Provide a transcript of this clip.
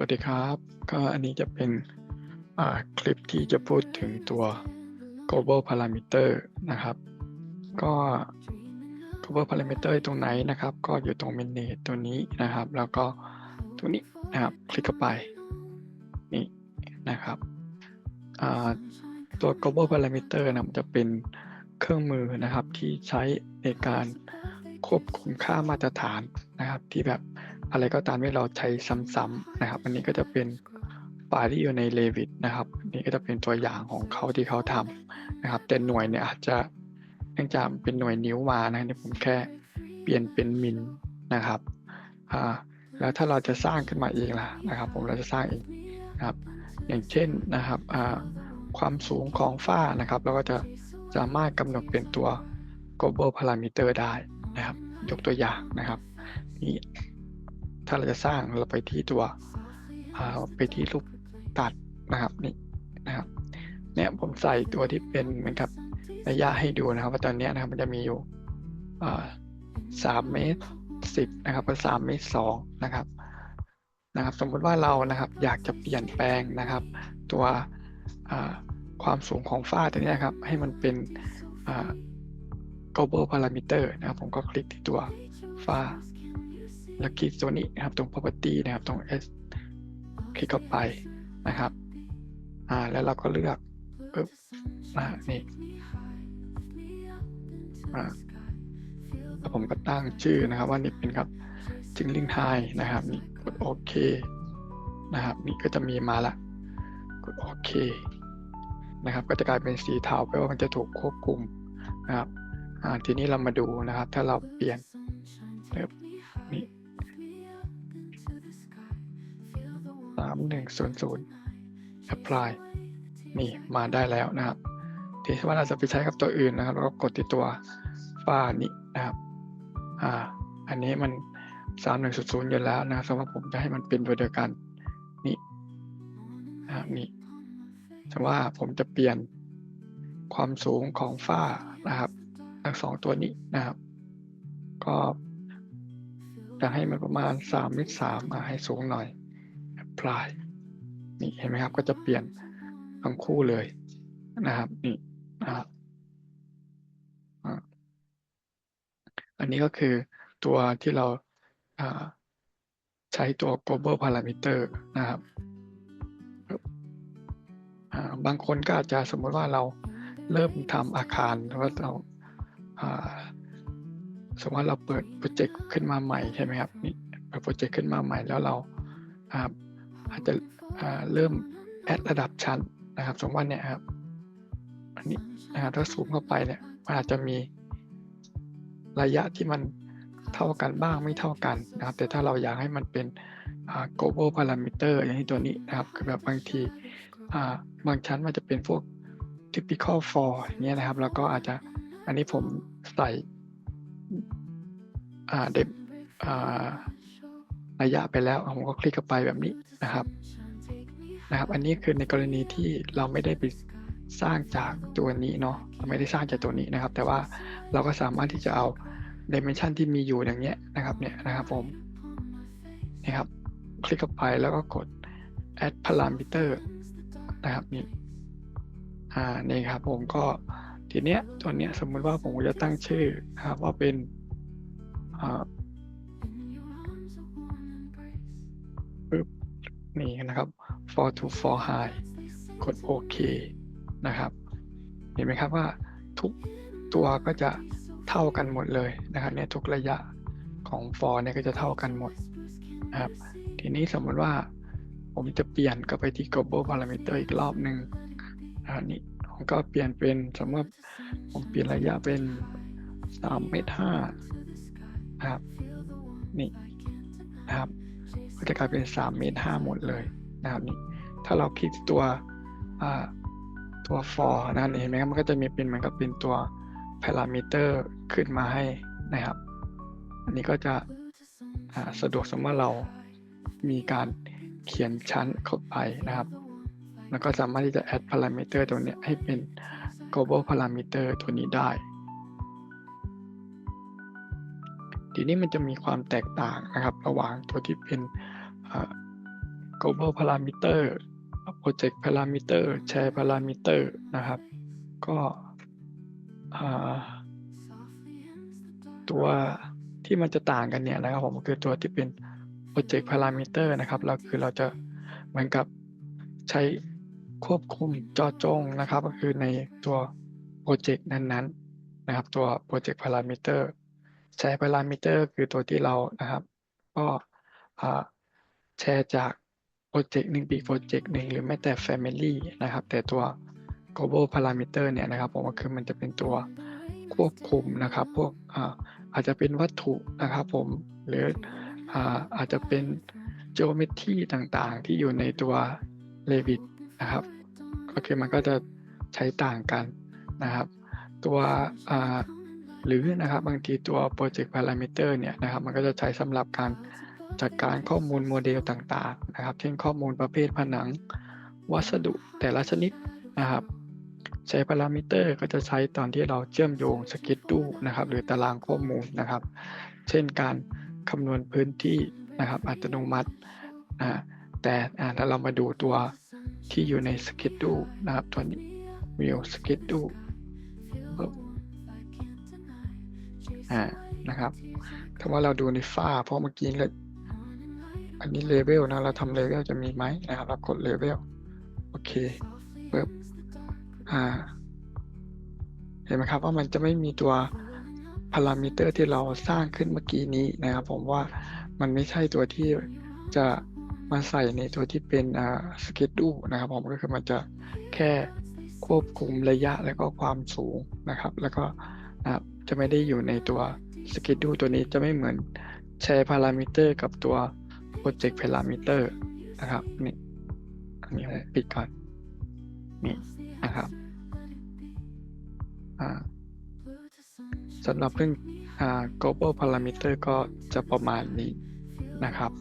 สวัสดีครับ ก็อันนี้จะเป็นคลิปที่จะพูดถึงตัว global parameter นะครับ ก็ global parameter ตรงไหนนะครับ ก็อยู่ตรง manage ตัวนี้นะครับ แล้วก็ตรงนี้นะครับ คลิกเข้าไป นี่นะครับตัว global parameter นะมันจะเป็นเครื่องมือนะครับที่ใช้ในการควบคุมค่ามาตรฐานนะครับที่แบบ อะไรก็ตามที่เราใช้ซ้ำๆนะครับอันนี้ก็จะเป็นไฟล์ที่อยู่ใน Revit นะครับนนี้ก็จะเป็นตัวอย่างของเขาที่เขาทำนะครับ แต่หน่วยเนี่ยอาจจะเนื่องจากเป็นหน่วยนิ้วมานะเนี่ยผมแค่เปลี่ยนเป็นมิลนะครับอ่าแล้วถ้าเราจะสร้างขึ้นมาเองล่ะนะครับ ผมเราจะสร้างเองนะครับ อย่างเช่นนะครับอ่าความสูงของฝ้านะครับเราก็จะสามารถกำหนดเป็นตัว global parameter ได้นะครับ ยกตัวอย่างนะครับนี่ ถ้าเราจะสร้างเราไปที่ตัวไปที่รูปตัดนะครับนี่นะครับเนี่ยผมใส่ตัวที่เป็นเหมือนกับระยะให้ดูนะครับ ว่าตอนนี้นะครับมันจะมีอยู่สามเมตรสิบนะครับกับสามเมตรสองนะครับนะครับ สมมติว่าเรานะครับอยากจะเปลี่ยนแปลงนะครับ ตัวความสูงของฝ้าตัวนี้ครับ ให้มันเป็น global parameter นะครับ ผมก็คลิกที่ตัวฝ้า แล้วคลิกตัวนี้นะครับตรง property นะครับตรง S คลิกเข้าไปนะครับอ่าแล้วเราก็เลือกปึ๊บนะนี่อ่าแล้วผมก็ตั้งชื่อนะครับว่านี่เป็นครับจิงลิงไฮนะครับนี่กดโอเคนะครับนี่ก็จะมีมาละกดโอเคนะครับก็จะกลายเป็นสีเทาแปลว่ามันจะถูกควบคุมนะครับอ่าทีนี้เรามาดูนะครับ ถ้าเราเปลี่ยนแ3100 apply นี่มาได้แล้วนะครับที่ว่าเราจะไปใช้กับตัวอื่นนะครับเราก็กดที่ตัวฝ้านี้นะครับอ่าอันนี้มัน 3100อยู่แล้วนะสำหรับผมจะให้มันเป็นตัวเดียวกันนี่นะนี่แต่ว่าผมจะเปลี่ยนความสูงของฝ้านะครับทั้งสองตัวนี้นะครับ ก็จะให้มันประมาณ3ามตรสามาให้สูงหน่อย apply นี่เห็นไหมครับ ก็จะเปลี่ยนทั้งคู่เลยนะครับนี่นะครับอันนี้ก็คือตัวที่เราใช้ตัว global parameter นะครับบางคนก็อาจจะสมมติว่าเราเริ่มทำอาคารหรือว่าเราสมมติเราเปิดโปรเจกต์ขึ้นมาใหม่ใช่ไหมครับนี่เปิดโปรเจกต์ขึ้นมาใหม่แล้วเรา อาจจะเริ่มแอดระดับชั้นนะครับสมมติเนี่ยครับอันนี้นะครับถ้าสูงเข้าไปเนี่ยมันอาจจะมีระยะที่มันเท่ากันบ้างไม่เท่ากันนะครับ แต่ถ้าเราอยากให้มันเป็น global parameter อย่างที่ตัวนี้นะครับ คือแบบบางทีบางชั้นมันจะเป็นพวก typical for อย่างเงี้ยนะครับ แล้วก็อาจจะอันนี้ผมใส่เดอ่ ระยะไปแล้วผมก็คลิกเข้าไปแบบนี้นะครับนะครับ อันนี้คือในกรณีที่เราไม่ได้ไปสร้างจากตัวนี้เนาะเราไม่ได้สร้างจากตัวนี้นะครับ แต่ว่าเราก็สามารถที่จะเอา dimension ที่มีอยู่อย่างเงี้ยนะครับเนี่ยนะครับผมนะครับคลิกเข้าไปแล้วก็กด add parameter นะครับนี่อ่านี่ครับผมก็ทีเนี้ยตัวเนี้ยสมมติว่าผมจะตั้งชื่อนะครับว่าเป็นปึ๊บ for to for high กดโอเคนะครับ เห็นไหมครับว่าทุกตัวก็จะเท่ากันหมดเลยนะครับเนี่ยทุกระยะของ for เนี่ยก็จะเท่ากันหมดนะครับ ทีนี้สมมติว่าผมจะเปลี่ยนก็ไปที่ global parameter อีกรอบหนึ่งอันนี้ผมก็เปลี่ยนเป็นสมมติผมเปลี่ยนระยะเป็นสามเมตรห้านะครับนี่นะครับก็จะกลายเป็นสามเมตรห้าหมดเลยนะครับนี่ ถ้าเราคลิกตัวตัว for นะเห็นไหมครับมันก็จะมีเป็นเหมือนกับเป็นตัว parameter ขึ้นมาให้นะครับ อันนี้ก็จะสะดวกสมมติเรามีการเขียนชั้นเข้าไปนะครับ แล้วก็สามารถที่จะ add parameter ตัวนี้ให้เป็น global parameter ตัวนี้ได้ ทีนี้มันจะมีความแตกต่างนะครับ ระหว่างตัวที่เป็น global parameter project parameter share parameter นะครับ ก็ตัวที่มันจะต่างกันเนี่ยนะครับผมคือตัวที่เป็น project parameter นะครับเราคือเราจะเหมือนกับใช้ควบคุมจอจงนะครับ ก็คือในตัวโปรเจกต์นั้นๆนะครับ ตัว project parameter แชร์ parameter คือตัวที่เรานะครับ ก็แชร์จาก รเจกต์หนึ่งปีโปรเจกต์หนึ่งหรือแม้แต่ family นะครับ แต่ตัว global parameter เนี่ยนะครับผมก็คือมันจะเป็นตัวควบคุมนะครับ พวกอาอาจจะเป็นวัตถุนะครับผม หรืออาอาจจะเป็น geometry ต่างๆ ที่อยู่ในตัว Revit นะครับ ก็คือมันก็จะใช้ต่างกันนะครับ ตัวหรือนะครับบางทีตัว project parameter เนี่ยนะครับ มันก็จะใช้สำหรับการ จัดการข้อมูลโมเดลต่างๆนะครับ เช่นข้อมูลประเภทผนัง วัสดุแต่ละชนิดนะครับ ใช้พารามิเตอร์ก็จะใช้ตอนที่เราเชื่อมโยงสเก็ตดูนะครับ หรือตารางข้อมูลนะครับ เช่นการคำนวณพื้นที่นะครับ อัตโนมัตินะแต่ถ้าเรามาดูตัวที่อยู่ในสเก็ตดูนะครับตัวนี้ view สเก็ตดูอ่านะครับถ้าว่าเราดูในฝ้าเพราะเมื่อกี้เลย อันนี้เลเวลนะ เราทำเลเวลจะมีไหมนะครับเรากดเลเวลโอเคปึ๊บอ่า เห็นไหมครับว่ามันจะไม่มีตัวพารามิเตอร์ที่เราสร้างขึ้นเมื่อกี้นี้นะครับ ผมว่ามันไม่ใช่ตัวที่จะมาใส่ในตัวที่เป็นอ่าสเก็ตดูนะครับผมก็คือมันจะแค่ควบคุมระยะแล้วก็ความสูงนะครับ แล้วก็นะครับจะไม่ได้อยู่ในตัวสเก็ตดูตัวนี้จะไม่เหมือนแชร์พารามิเตอร์กับตัว โปรเจกต์พารามิเตร์นะครับนี่อันนี้ผมปิดก่อนนี่นะครับสำหรับเรื่องอา global parameter ก็จะประมาณนี้นะครับ